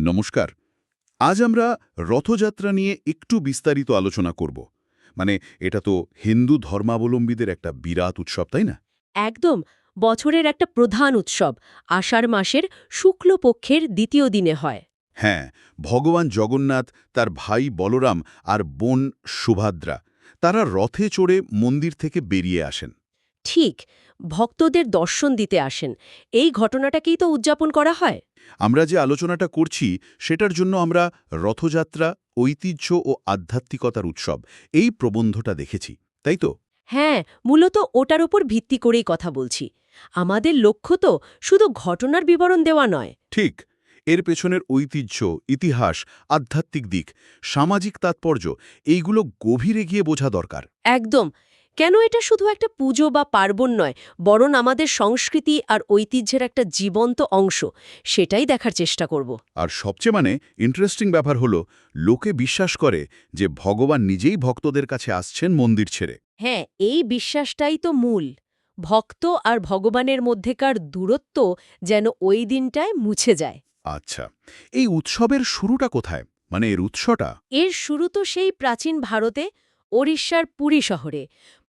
নমস্কার। আজ আমরা রথযাত্রা নিয়ে একটু বিস্তারিত আলোচনা করব। মানে এটা তো হিন্দু ধর্মাবলম্বীদের একটা বিরাট উৎসব তাই না? একদম। বছরের একটা প্রধান উৎসব। আষাঢ় মাসের শুক্লপক্ষের দ্বিতীয় দিনে হয়। হ্যাঁ ভগবান জগন্নাথ তার ভাই বলরাম আর বোন সুভাদ্রা তারা রথে চড়ে মন্দির থেকে বেরিয়ে আসেন। ঠিক। ভক্তদের দর্শন দিতে আসেন। এই ঘটনাটাকেই তো উদযাপন করা হয়। আমরা যে আলোচনাটা করছি সেটার জন্য আমরা রথযাত্রা ঐতিহ্য ও আধ্যাত্মিকতার উৎসব এই প্রবন্ধটা দেখেছি তাই তো? হ্যাঁ মূলত ওটার ওপর ভিত্তি করেই কথা বলছি। আমাদের লক্ষ্য তো শুধু ঘটনার বিবরণ দেওয়া নয়। ঠিক এর পেছনের ঐতিহ্য ইতিহাস আধ্যাত্মিক দিক সামাজিক তাৎপর্য এইগুলো গভীরে গিয়ে বোঝা দরকার। একদম কেন এটা শুধু একটা পুজো বা পার্বণ নয় বরং আমাদের সংস্কৃতি আর ঐতিহ্যের একটা জীবন্ত অংশ? সেটাই দেখার চেষ্টা করব। আর সবচেয়ে মানে ইন্টারেস্টিং ব্যাপার হলো লোকে বিশ্বাস করে যে ভগবান নিজেই ভক্তদের কাছে আসছেন মন্দির ছেড়ে। হ্যাঁ এই বিশ্বাসটাই তো মূল। ভক্ত আর ভগবানের মধ্যেকার দূরত্ব যেন ওই দিনটায় মুছে যায়। আচ্ছা এই উৎসবের শুরুটা কোথায়? মানে এর উৎসটা? এর শুরু তো সেই প্রাচীন ভারতে ওড়িশার পুরী শহরে।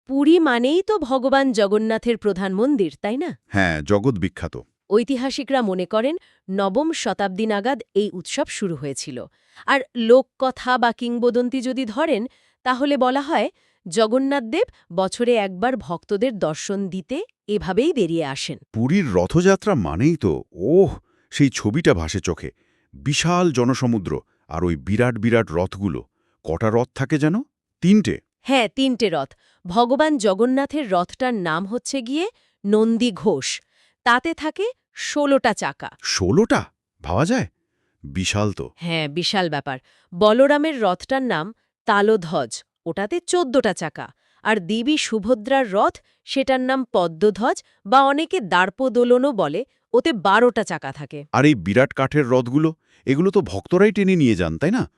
পুরী মানেই তো ভগবান জগন্নাথের প্রধান মন্দির তাই না? হ্যাঁ জগৎ বিখ্যাত। ঐতিহাসিকরা মনে করেন নবম শতাব্দী নাগাদ এই উৎসব শুরু হয়েছিল। আর লোককথা বা কিংবদন্তি যদি ধরেন তাহলে বলা হয় জগন্নাথদেব বছরে একবার ভক্তদের দর্শন দিতে এভাবেই বেরিয়ে আসেন। পুরীর রথযাত্রা মানেই তো ওহ সেই ছবিটা ভাসে চোখে। বিশাল জনসমুদ্র আর ওই বিরাট বিরাট রথগুলো। কটা রথ থাকে যেন? তিনটে। হ্যাঁ তিনটে রথ। ভগবান জগন্নাথের রথটার নাম হচ্ছে গিয়ে নন্দী ঘোষ। তাতে থাকে ষোলোটা চাকা। ষোলোটা? ভাবা যায়? বিশাল তো। হ্যাঁ বিশাল ব্যাপার। বলরামের রথটার নাম তালধ্বজ। ওটাতে চোদ্দটা চাকা। আর দেবী সুভদ্রার রথ সেটার নাম পদ্মধ্বজ বা অনেকে দার্পদোলনও বলে ওতে বারোটা চাকা থাকে। আর এই বিরাট কাঠের রথগুলো এগুলো তো ভক্তরাই টেনে নিয়ে যান তাই না?